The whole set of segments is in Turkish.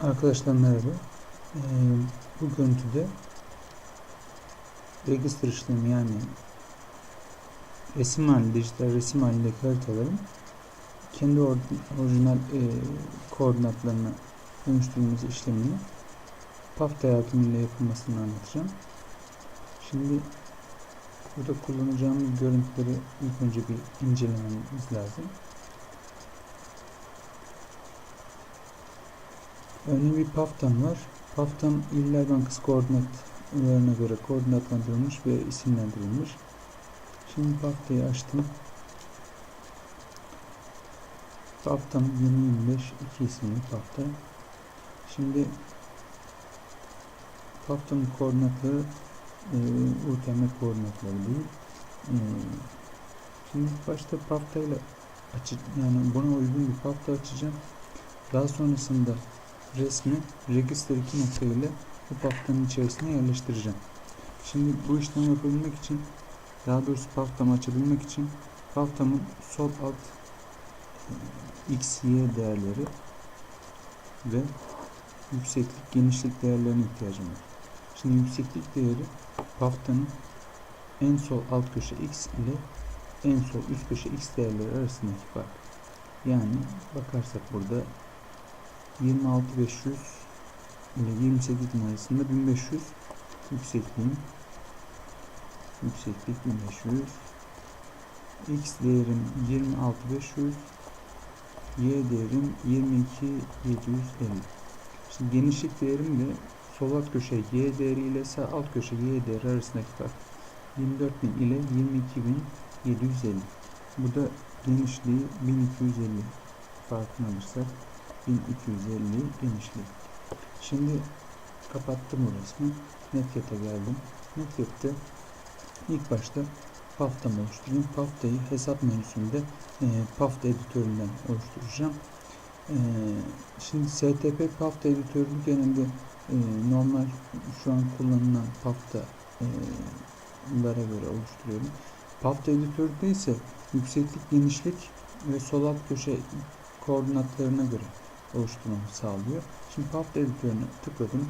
Arkadaşlar merhaba. Ee, bu görüntüde register işlemi yani resim halinde, dijital resim halindeki haritaların kendi or orijinal e, koordinatlarına dönüştürülmesi işlemini PAFTA yardımıyla yapılmasını anlatacağım. Şimdi burada kullanacağım görüntüleri ilk önce bir incelememiz lazım. Örneğin bir paftam var. Paftam İller Bankası koordinatlarına göre koordinatlandırılmış ve isimlendirilmiş. Şimdi paftayı açtım. Paftam 2025 2 isimli pafta. Şimdi paftamın koordinatları e, UTM koordinatları değil. E, şimdi başta paftayla açı yani buna uygun bir pafta açacağım. Daha sonrasında resmi register 2 nokta ile bu paftanın içerisine yerleştireceğim. Şimdi bu işlemi yapabilmek için daha doğrusu paftamı açabilmek için paftamın sol alt e, x, y değerleri ve yükseklik, genişlik değerlerine ihtiyacım var. Şimdi yükseklik değeri paftanın en sol alt köşe x ile en sol üst köşe x değerleri arasındaki fark. Yani bakarsak burada 26500 ile 28 arasında 1500 yüksekliğim yükseklik 1500 x değerim 26500 y değerim 22750 şimdi genişlik değerim de sol alt köşe y değeri ile sağ alt köşe y değeri arasındaki fark 24000 ile 22750 bu da genişliği 1250 farkını alırsak 1250 genişliği. Şimdi kapattım bu resmi. Netket'e geldim. Netket'te ilk başta paftamı oluşturayım. Paftayı hesap menüsünde e, pafta editöründen oluşturacağım. E, şimdi STP pafta editörü genelde e, normal şu an kullanılan pafta e, göre oluşturuyorum. Pafta editörde ise yükseklik, genişlik ve sol alt köşe koordinatlarına göre oluşturmamı sağlıyor. Şimdi Path editörüne tıkladım.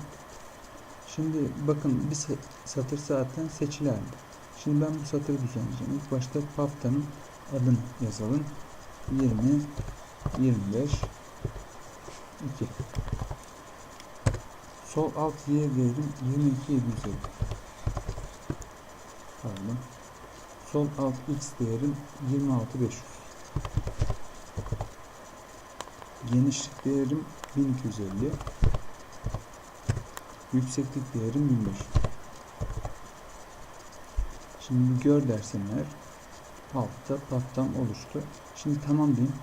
Şimdi bakın bir satır zaten seçili halde. Şimdi ben bu satırı düzenleyeceğim. İlk başta Path'tanın adını yazalım. 20 25 2 Sol alt y değerim 22 750 Pardon. Sol alt x değerim 26 500 Genişlik değerim 1250. Yükseklik değerim 1500. Şimdi gör dersinler altta paftam oluştu. Şimdi tamam diyeyim.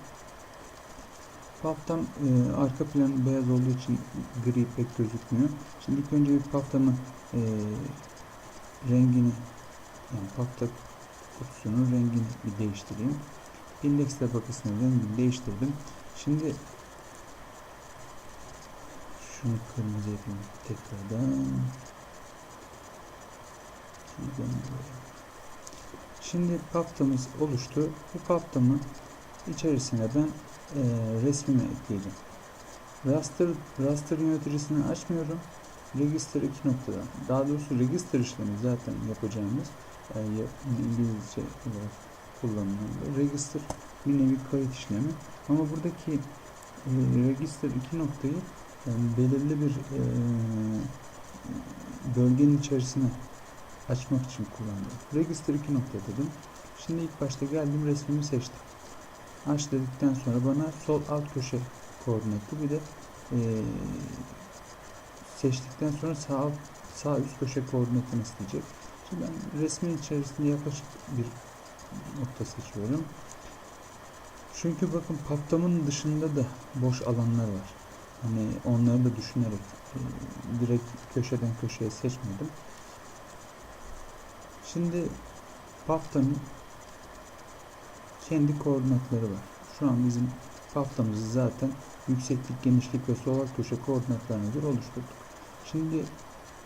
Paftam e, arka planı beyaz olduğu için gri pek gözükmüyor. Şimdi ilk önce bir paftamın e, rengini yani pafta kutusunun rengini bir değiştireyim. Index tabakasının rengini değiştirdim. Şimdi şunu kırmızı yapayım tekrardan. Şimdi paftamız oluştu. Bu paftamın içerisine ben e, resmimi ekleyeceğim. Raster, raster yöneticisini açmıyorum. Register 2 noktadan. Daha doğrusu register işlemi zaten yapacağımız e, İngilizce olarak kullanılan register bir nevi kayıt işlemi. Ama buradaki e, register 2 noktayı yani belirli bir e, bölgenin içerisine açmak için kullandım. Register 2 nokta dedim. Şimdi ilk başta geldim resmimi seçtim. Aç dedikten sonra bana sol alt köşe koordinatı bir de e, seçtikten sonra sağ sağ üst köşe koordinatını isteyecek. Şimdi ben resmin içerisinde yaklaşık bir nokta seçiyorum. Çünkü bakın paptamın dışında da boş alanlar var. Hani onları da düşünerek e, direkt köşeden köşeye seçmedim. Şimdi paftanın kendi koordinatları var. Şu an bizim paftamızı zaten yükseklik, genişlik ve sol köşe koordinatlarına göre oluşturduk. Şimdi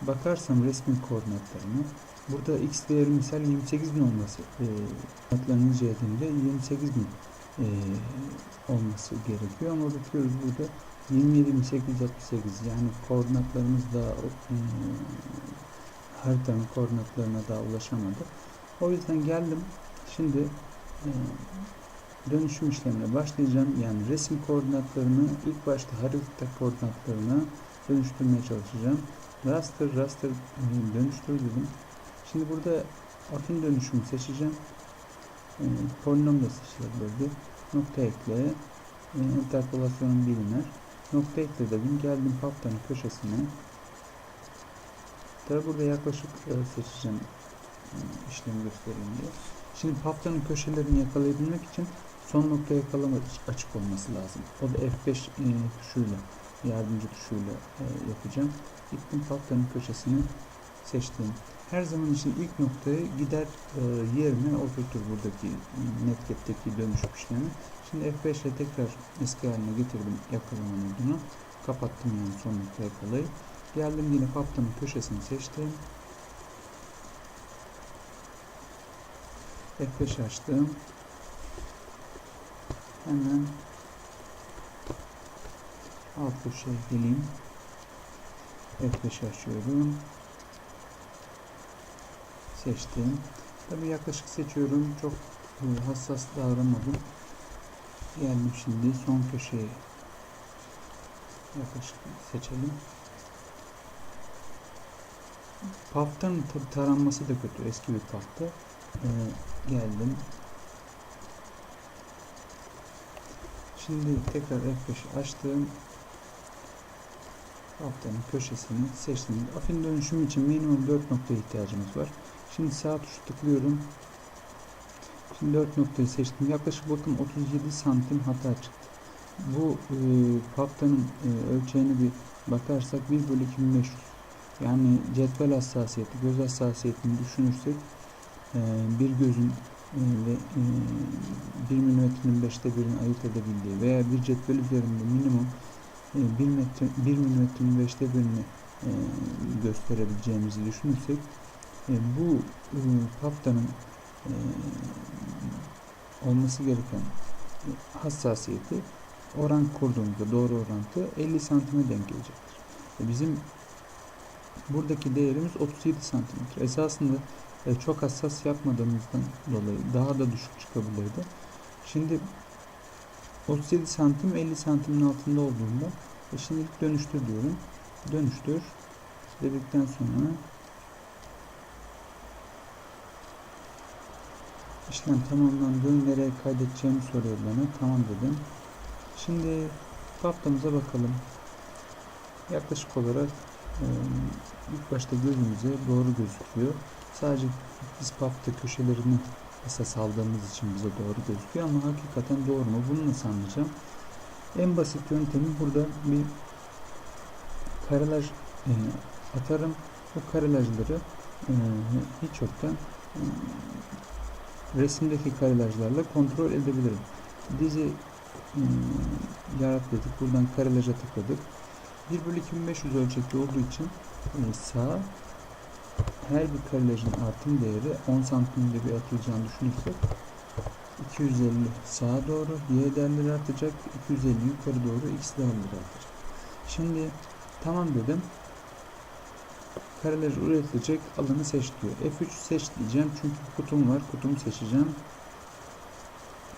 bakarsam resmin koordinatlarını burada x değeri misal 28 bin olması e, koordinatlarını incelediğimde 28 bin e, olması gerekiyor ama bakıyoruz burada 27868 yani koordinatlarımız da e, haritanın koordinatlarına daha ulaşamadı. O yüzden geldim. Şimdi e, dönüşüm işlemine başlayacağım. Yani resim koordinatlarını ilk başta harita koordinatlarına dönüştürmeye çalışacağım. Raster, raster dönüştür dedim. Şimdi burada afin dönüşümü seçeceğim. E, polinom da seçilebilirdi. Nokta ekle. E, interpolasyonun biliner. Nokta ekle dedim. Geldim haftanın köşesine. Tabi burada yaklaşık e, seçeceğim e, işlemi göstereyim diye. Şimdi haftanın köşelerini yakalayabilmek için son nokta yakalama açık olması lazım. O da F5 e, tuşuyla, yardımcı tuşuyla yapacağım. Gittim haftanın köşesini seçtim. Her zaman için ilk noktayı gider e, yerine oturtur buradaki netget'teki dönüşüm işlemi. Şimdi F5 ile tekrar eski haline getirdim yakalama modunu. Kapattım yani son nokta yakalayıp. Geldim yine haftanın köşesini seçtim. F5 açtım. Hemen alt köşeye geleyim. F5 açıyorum. Seçtim. Tabi yaklaşık seçiyorum. Çok e, hassas davranmadım. Geldim şimdi son köşeye yaklaşık seçelim. Tabi taranması da kötü. Eski bir paftı. Ee, geldim. Şimdi tekrar F5 açtım. Haftanın köşesini seçtim. Afin dönüşüm için minimum 4 nokta ihtiyacımız var. Şimdi sağ tuşu tıklıyorum. Şimdi 4 noktayı seçtim. Yaklaşık bakın 37 santim hata çıktı. Bu e, haftanın e, ölçeğine bir bakarsak 1 bölü 2500. Yani cetvel hassasiyeti, göz hassasiyetini düşünürsek e, bir gözün e, ve e, 1 milimetrenin 5'te birini ayırt edebildiği veya bir cetvel üzerinde minimum e, 1 metre 1 milimetrenin 5'te birini e, gösterebileceğimizi düşünürsek e, bu e, haftanın olması gereken hassasiyeti oran kurduğumuzda doğru orantı 50 santime denk gelecektir. E, bizim buradaki değerimiz 37 santimetre. Esasında e, çok hassas yapmadığımızdan dolayı daha da düşük çıkabilirdi. Şimdi 37 santim 50 santimin altında olduğunda e, şimdilik dönüştür diyorum. Dönüştür dedikten sonra işlem tamamlandı. Nereye kaydedeceğimi soruyor bana. Tamam dedim. Şimdi haftamıza bakalım. Yaklaşık olarak ilk başta gözümüze doğru gözüküyor. Sadece biz pafta köşelerini esas aldığımız için bize doğru gözüküyor ama hakikaten doğru mu? Bunu nasıl anlayacağım? En basit yöntemi burada bir karelaj atarım. Bu karelajları e, hiç yoktan resimdeki karelajlarla kontrol edebilirim. Dizi e, yarat dedik. Buradan karelaja tıkladık. 1 bölü 2500 ölçekli olduğu için e, sağ her bir karelajın artım değeri 10 santimde bir atılacağını düşünürsek 250 sağa doğru y değerleri artacak 250 yukarı doğru x değerleri artacak. Şimdi tamam dedim. Karelaj üretilecek alanı seç diyor. F3 seç diyeceğim çünkü kutum var. Kutumu seçeceğim.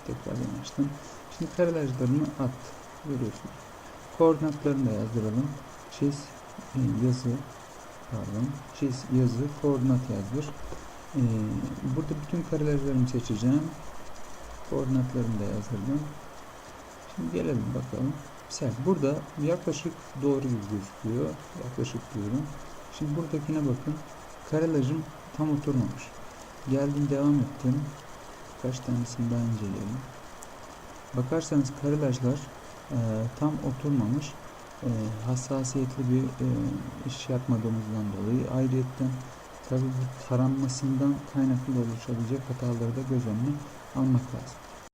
Tekrar açtım. Şimdi karelajlarını at. Görüyorsunuz. Koordinatlarını da yazdıralım. Çiz e, yazı pardon çiz yazı koordinat yazdır. Ee, burada bütün karelajlarımı seçeceğim. Koordinatlarını da yazdırdım. Şimdi gelelim bakalım. Mesela burada yaklaşık doğru gibi gözüküyor. Yaklaşık diyorum. Şimdi buradakine bakın. Karelajım tam oturmamış. Geldim devam ettim. Kaç tanesini daha inceleyelim. Bakarsanız karelajlar e, tam oturmamış e, hassasiyetli bir e, iş yapmadığımızdan dolayı ayrıyetten tabi bu taranmasından kaynaklı oluşabilecek hataları da göz önüne almak lazım.